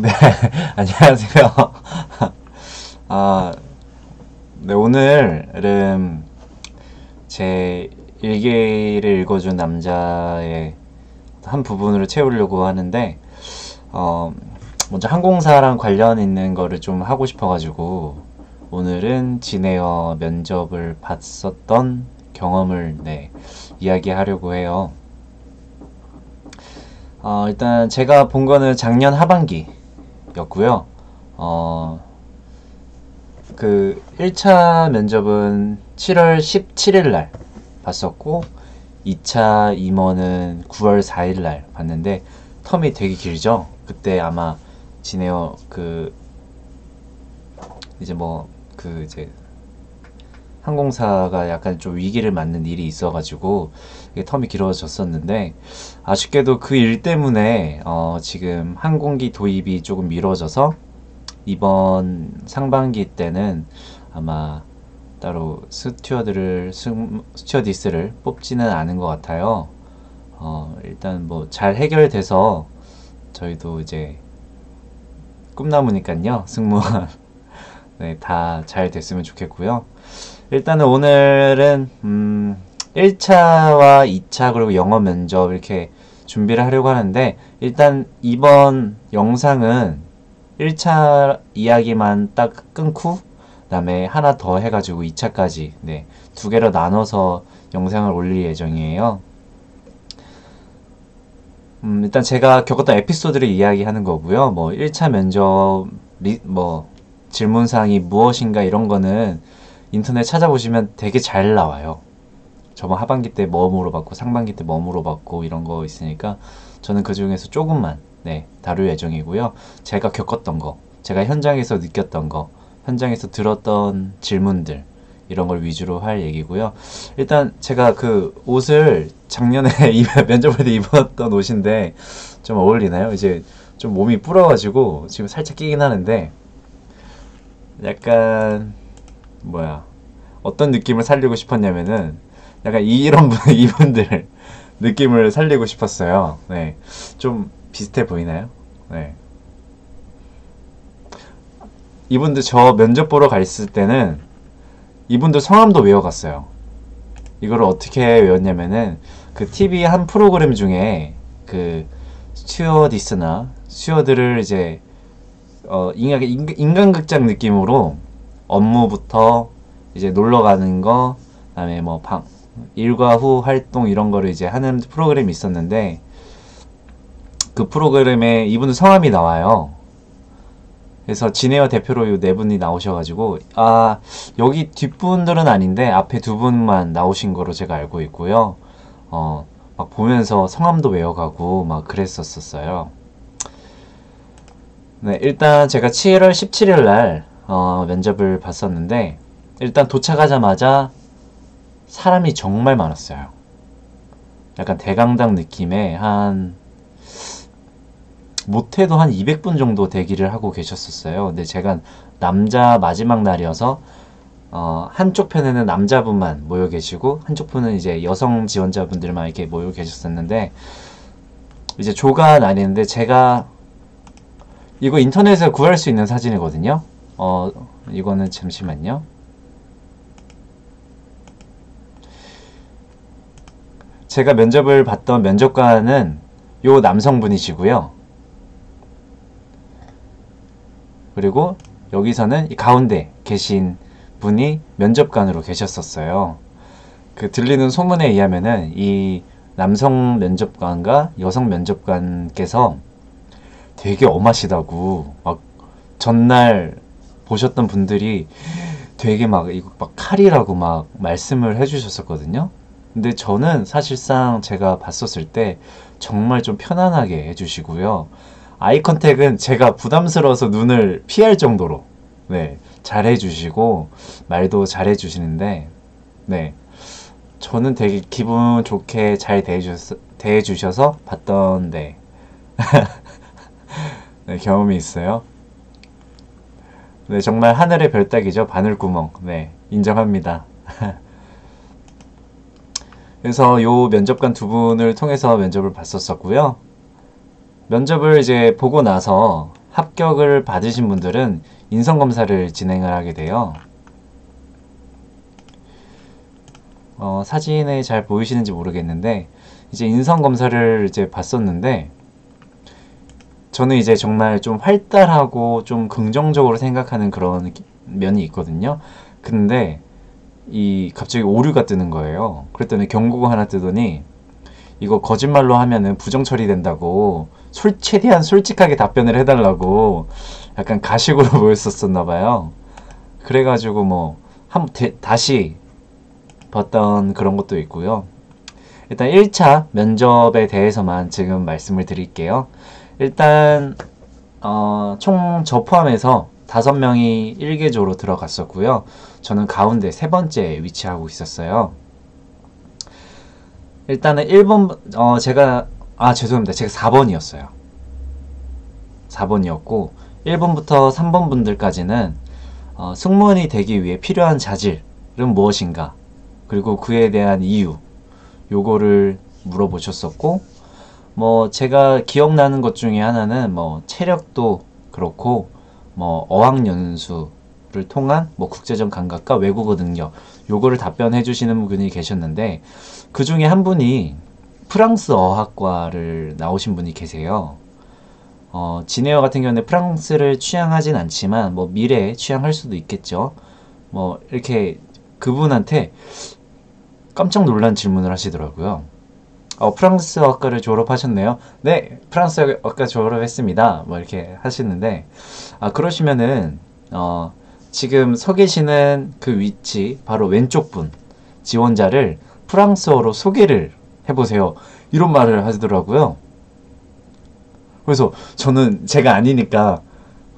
네, 안녕하세요. 아, 네, 오늘은 제 일기를 읽어준 남자의 한 부분으로 채우려고 하는데, 어, 먼저 항공사랑 관련 있는 거를 좀 하고 싶어가지고, 오늘은 진에어 면접을 봤었던 경험을, 네, 이야기하려고 해요. 어, 일단 제가 본 거는 작년 하반기 였고요. 어, 그 1차 면접은 7월 17일 날 봤었고 2차 임원은 9월 4일 날 봤는데 텀이 되게 길죠. 그때 아마 지네어 그 이제 뭐 그 이제 항공사가 약간 좀 위기를 맞는 일이 있어가지고 텀이 길어졌었는데 아쉽게도 그 일 때문에 어 지금 항공기 도입이 조금 미뤄져서 이번 상반기 때는 아마 따로 스튜어드를 승- 스튜어디스를 뽑지는 않은 것 같아요. 어 일단 뭐 잘 해결돼서 저희도 이제 꿈나무니까요 승무원 네, 다 잘 됐으면 좋겠고요. 일단은 오늘은 음, 1차와 2차 그리고 영어 면접 이렇게 준비를 하려고 하는데 일단 이번 영상은 1차 이야기만 딱 끊고 그다음에 하나 더 해가지고 2차까지 네, 두 개로 나눠서 영상을 올릴 예정이에요. 음, 일단 제가 겪었던 에피소드를 이야기하는 거고요. 뭐 1차 면접 리, 뭐 질문사항이 무엇인가 이런 거는 인터넷 찾아보시면 되게 잘 나와요. 저번 하반기 때뭐 물어봤고 상반기 때뭐 물어봤고 이런 거 있으니까 저는 그 중에서 조금만 네, 다룰 예정이고요. 제가 겪었던 거, 제가 현장에서 느꼈던 거, 현장에서 들었던 질문들 이런 걸 위주로 할 얘기고요. 일단 제가 그 옷을 작년에 입- 면접할 때 입었던 옷인데 좀 어울리나요? 이제 좀 몸이 불어가지고 지금 살짝 끼긴 하는데 약간 뭐야 어떤 느낌을 살리고 싶었냐면은 약간 이런 분 이분들 느낌을 살리고 싶었어요. 네, 좀 비슷해 보이나요? 네. 이분들 저 면접 보러 갔을 때는 이분들 성함도 외워갔어요. 이거를 어떻게 외웠냐면은 그 TV 한 프로그램 중에 그 스튜어디스나 스튜어드를 이제 어 인간- 인간극장 느낌으로 업무부터 이제 놀러 가는 거 그다음에 뭐 방, 일과 후 활동 이런 거를 이제 하는 프로그램이 있었는데 그 프로그램에 이분은 성함이 나와요. 그래서 진에어 대표로 이네 분이 나오셔가지고 아 여기 뒷분들은 아닌데 앞에 두 분만 나오신 거로 제가 알고 있고요. 어 막 보면서 성함도 외워가고 막 그랬었었어요. 네 일단 제가 7월 17일 날 어, 면접을 봤었는데 일단 도착하자마자 사람이 정말 많았어요. 약간 대강당 느낌의 한 못해도 한 200분 정도 대기를 하고 계셨었어요. 근데 제가 남자 마지막 날이어서 어, 한쪽 편에는 남자분만 모여 계시고 한쪽 편은 이제 여성 지원자분들만 이렇게 모여 계셨었는데 이제 조가 날이는데 제가 이거 인터넷에 구할 수 있는 사진이거든요. 어, 이거는 잠시만요. 제가 면접을 봤던 면접관은 요 남성분이시고요. 그리고 여기서는 이 가운데 계신 분이 면접관으로 계셨었어요. 그 들리는 소문에 의하면은 이 남성 면접관과 여성 면접관께서 되게 엄하시다고 막 전날 보셨던 분들이 되게 막 이거 막 칼이라고 막 말씀을 해주셨었거든요. 근데 저는 사실상 제가 봤었을 때 정말 좀 편안하게 해주시고요. 아이 컨택은 제가 부담스러워서 눈을 피할 정도로 네, 잘 해주시고 말도 잘 해주시는데 네, 저는 되게 기분 좋게 잘 대해주셔서, 대해주셔서 봤던 네, 네, 경험이 있어요. 네, 정말 하늘의 별따기죠. 바늘구멍. 네, 인정합니다. 그래서 요 면접관 두 분을 통해서 면접을 봤었었고요. 면접을 이제 보고 나서 합격을 받으신 분들은 인성검사를 진행을 하게 돼요. 어, 사진에 잘 보이시는지 모르겠는데 이제 인성검사를 이제 봤었는데 저는 이제 정말 좀 활달하고 좀 긍정적으로 생각하는 그런 면이 있거든요. 근데 이 갑자기 오류가 뜨는 거예요. 그랬더니 경고가 하나 뜨더니 이거 거짓말로 하면은 부정 처리된다고 솔 최대한 솔직하게 답변을 해달라고 약간 가식으로 보였었었나 봐요. 그래가지고 뭐한 다시 봤던 그런 것도 있고요. 일단 1차 면접에 대해서만 지금 말씀을 드릴게요. 일단 어, 총 저 포함해서 다섯 명이 1개조로 들어갔었고요. 저는 가운데 세 번째 위치하고 있었어요. 일단은 1번 어 제가 아 죄송합니다. 제가 4번이었어요. 4번이었고 1번부터 3번 분들까지는 어, 승무원이 되기 위해 필요한 자질은 무엇인가 그리고 그에 대한 이유 요거를 물어보셨었고 뭐 제가 기억나는 것 중에 하나는 뭐 체력도 그렇고 뭐 어학연수를 통한 뭐 국제적 감각과 외국어 능력 요거를 답변해 주시는 분이 계셨는데 그 중에 한 분이 프랑스 어학과를 나오신 분이 계세요. 어, 지네어 같은 경우는 프랑스를 취향하진 않지만 뭐 미래에 취향할 수도 있겠죠. 뭐 이렇게 그분한테 깜짝 놀란 질문을 하시더라고요. 어, 프랑스 어학과를 졸업하셨네요. 네, 프랑스 어학과 졸업했습니다. 뭐 이렇게 하시는데 아 그러시면은 어, 지금 서 계시는 그 위치 바로 왼쪽 분 지원자를 프랑스어로 소개를 해보세요. 이런 말을 하시더라고요. 그래서 저는 제가 아니니까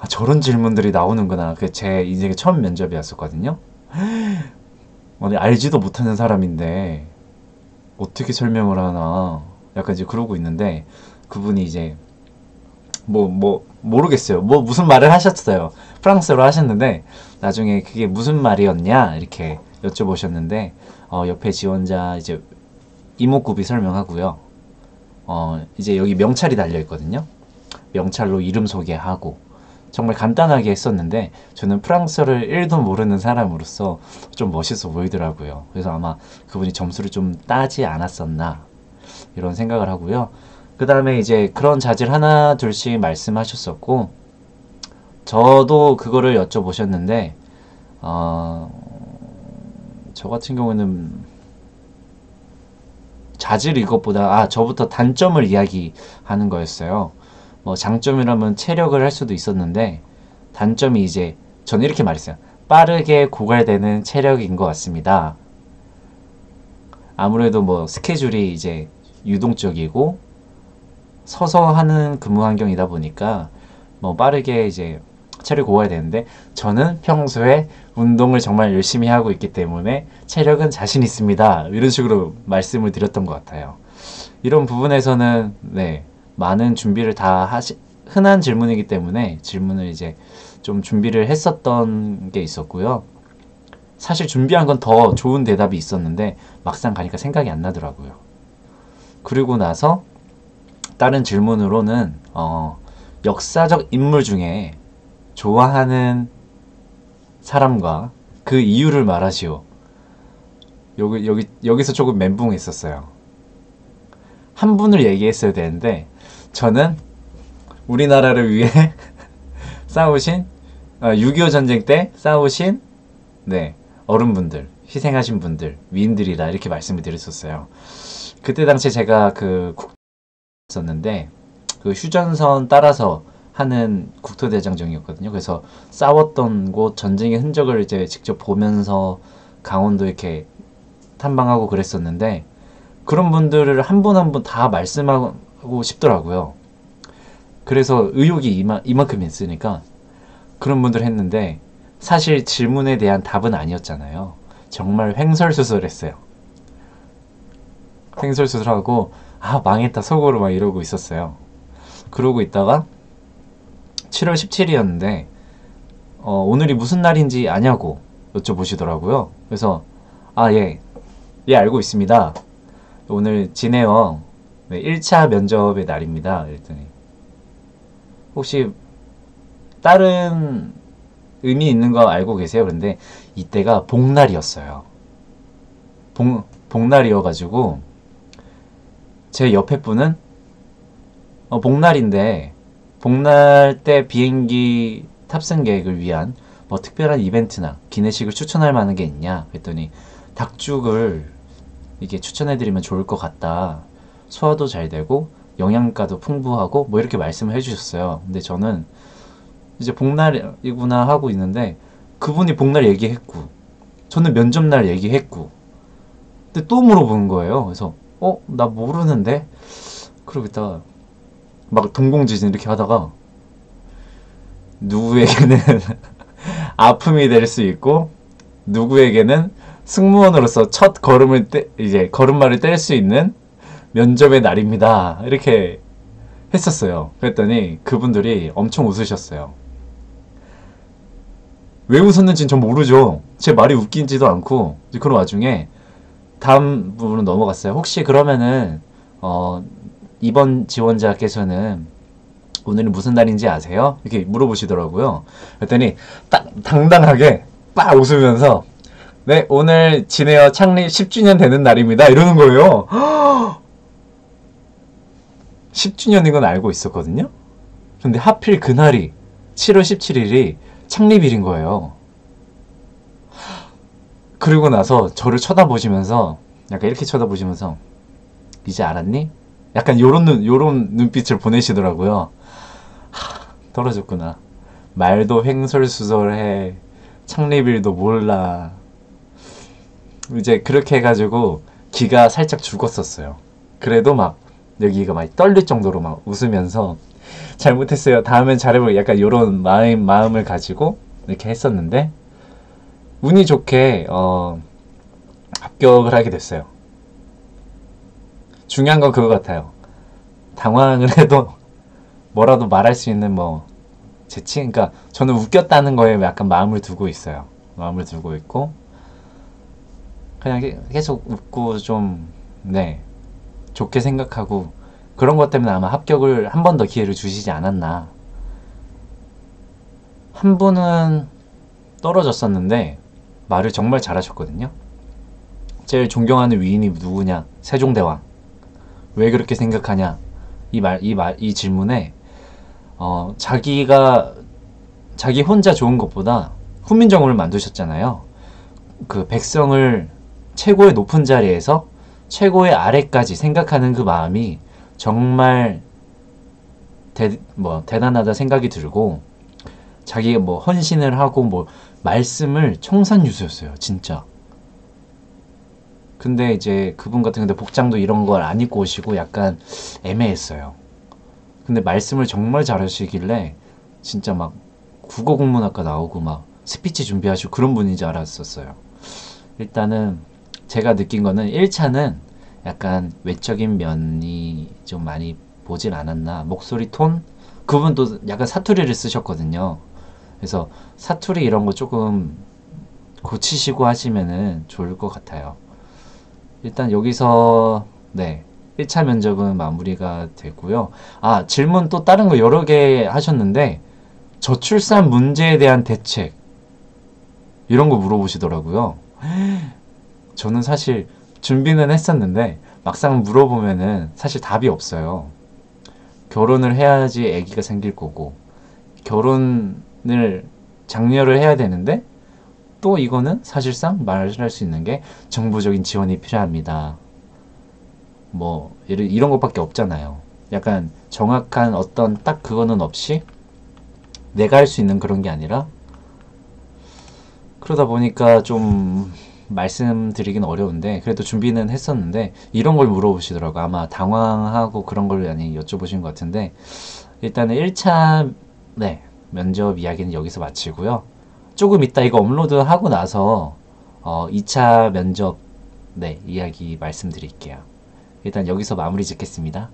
아, 저런 질문들이 나오는구나. 그 제 인생의 처음 면접이었었거든요. 아니 알지도 못하는 사람인데 어떻게 설명을 하나 약간 이제 그러고 있는데 그분이 이제 뭐뭐 뭐 모르겠어요. 뭐 무슨 말을 하셨어요. 프랑스어로 하셨는데 나중에 그게 무슨 말이었냐 이렇게 여쭤보셨는데 어, 옆에 지원자 이제 이목구비 설명하고요. 어, 이제 여기 명찰이 달려 있거든요. 명찰로 이름 소개하고 정말 간단하게 했었는데 저는 프랑스어를 1도 모르는 사람으로서 좀 멋있어 보이더라고요. 그래서 아마 그분이 점수를 좀 따지 않았었나 이런 생각을 하고요. 그 다음에 이제 그런 자질 하나 둘씩 말씀하셨었고 저도 그거를 여쭤보셨는데 어, 저 같은 경우는 자질 이것보다 아 저부터 단점을 이야기하는 거였어요. 뭐 장점이라면 체력을 할 수도 있었는데 단점이 이제 저는 이렇게 말했어요. 빠르게 고갈되는 체력인 것 같습니다. 아무래도 뭐 스케줄이 이제 유동적이고 서서 하는 근무 환경이다 보니까 뭐 빠르게 이제 체력 고갈이 되는데 저는 평소에 운동을 정말 열심히 하고 있기 때문에 체력은 자신 있습니다. 이런 식으로 말씀을 드렸던 것 같아요. 이런 부분에서는 네 많은 준비를 다 하시 흔한 질문이기 때문에 질문을 이제 좀 준비를 했었던 게 있었고요. 사실 준비한 건 더 좋은 대답이 있었는데 막상 가니까 생각이 안 나더라고요. 그리고 나서 다른 질문으로는 어, 역사적 인물 중에 좋아하는 사람과 그 이유를 말하시오. 여기 여기 여기서 조금 멘붕했었어요. 한 분을 얘기했어야 되는데 저는 우리나라를 위해 싸우신 6.25 어, 전쟁 때 싸우신 네 어른분들 희생하신 분들 위인들이다 이렇게 말씀을 드렸었어요. 그때 당시 제가 그 국었는데 그 휴전선 따라서 하는 국토대장정이었거든요. 그래서 싸웠던 곳 전쟁의 흔적을 이제 직접 보면서 강원도 이렇게 탐방하고 그랬었는데 그런 분들을 한 분 한 분 다 말씀하고 하고 싶더라고요. 그래서 의욕이 이마, 이만큼 있으니까 그런 분들 했는데 사실 질문에 대한 답은 아니었잖아요. 정말 횡설수설했어요. 횡설수설하고 아 망했다 속으로 막 이러고 있었어요. 그러고 있다가 7월 17일이었는데 어, 오늘이 무슨 날인지 아냐고 여쭤보시더라고요. 그래서 아 예, 예 알고 있습니다. 오늘 지내어 네, 1차 면접의 날입니다. 그랬더니 혹시 다른 의미 있는 거 알고 계세요? 그런데 이때가 복날이었어요. 복, 복날이어가지고 제 옆에 분은 어, 복날인데 복날 때 비행기 탑승객을 위한 뭐 특별한 이벤트나 기내식을 추천할 만한 게 있냐 그랬더니 닭죽을 이게 추천해드리면 좋을 것 같다 소화도 잘 되고 영양가도 풍부하고 뭐 이렇게 말씀을 해주셨어요 근데 저는 이제 복날이구나 하고 있는데 그분이 복날 얘기했고 저는 면접날 얘기했고 근데 또 물어보는 거예요 그래서 어? 나 모르는데? 그러고 있다가 막 동공지진 이렇게 하다가 누구에게는 아픔이 될 수 있고 누구에게는 승무원으로서 첫 걸음을 떼, 이제 걸음마를 뗄 수 있는 면접의 날입니다. 이렇게 했었어요. 그랬더니 그분들이 엄청 웃으셨어요. 왜 웃었는지는 전 모르죠. 제 말이 웃긴지도 않고 그런 와중에 다음 부분은 넘어갔어요. 혹시 그러면은 어, 이번 지원자께서는 오늘은 무슨 날인지 아세요? 이렇게 물어보시더라고요. 그랬더니 딱 당당하게 빡 웃으면서 네 오늘 진에어 창립 10주년 되는 날입니다. 이러는 거예요. 10주년인 건 알고 있었거든요. 근데 하필 그날이 7월 17일이 창립일인 거예요. 그리고 나서 저를 쳐다보시면서 약간 이렇게 쳐다보시면서 이제 알았니? 약간 요런 눈 요런 눈빛을 보내시더라고요. 하, 떨어졌구나. 말도 횡설수설해. 창립일도 몰라. 이제 그렇게 해가지고 기가 살짝 죽었었어요. 그래도 막 여기가 막 떨릴 정도로 막 웃으면서 잘못했어요. 다음엔 잘해볼 약간 요런 마음 마음을 가지고 이렇게 했었는데 운이 좋게 어, 합격을 하게 됐어요. 중요한 건 그거 같아요. 당황을 해도 뭐라도 말할 수 있는 뭐 재치, 그러니까 저는 웃겼다는 거에 약간 마음을 두고 있어요. 마음을 두고 있고 그냥 계속 웃고 좀 네. 좋게 생각하고 그런 것 때문에 아마 합격을 한 번 더 기회를 주시지 않았나. 한 분은 떨어졌었는데 말을 정말 잘하셨거든요. 제일 존경하는 위인이 누구냐? 세종대왕. 왜 그렇게 생각하냐? 이 말, 이 말, 이 질문에, 어, 자기가, 자기 혼자 좋은 것보다 훈민정음을 만드셨잖아요. 그 백성을 최고의 높은 자리에서 최고의 아래까지 생각하는 그 마음이 정말 대, 뭐, 대단하다 생각이 들고, 자기가 뭐 헌신을 하고 뭐 말씀을 청산유수였어요. 진짜. 근데 이제 그분 같은 경우 복장도 이런 걸 안 입고 오시고 약간 애매했어요. 근데 말씀을 정말 잘하시길래 진짜 막 국어 국문학과 나오고 막 스피치 준비하시고 그런 분인 줄 알았었어요. 일단은 제가 느낀 거는 1차는 약간 외적인 면이 좀 많이 보질 않았나. 목소리 톤? 그분도 약간 사투리를 쓰셨거든요. 그래서 사투리 이런 거 조금 고치시고 하시면은 좋을 것 같아요. 일단 여기서 네 1차 면접은 마무리가 되고요. 아 질문 또 다른 거 여러 개 하셨는데 저출산 문제에 대한 대책 이런 거 물어보시더라고요. 저는 사실 준비는 했었는데 막상 물어보면은 사실 답이 없어요. 결혼을 해야지 아기가 생길 거고 결혼 을 장려를 해야 되는데 또 이거는 사실상 말할 수 있는 게 정부적인 지원이 필요합니다. 뭐 이런 것밖에 없잖아요. 약간 정확한 어떤 딱 그거는 없이 내가 할 수 있는 그런 게 아니라 그러다 보니까 좀 말씀드리긴 어려운데 그래도 준비는 했었는데 이런 걸 물어보시더라고 아마 당황하고 그런 걸 많이 여쭤보신 것 같은데 일단은 1차 네 면접 이야기는 여기서 마치고요. 조금 이따 이거 업로드하고 나서 어, 2차 면접 네, 이야기 말씀드릴게요. 일단 여기서 마무리 짓겠습니다.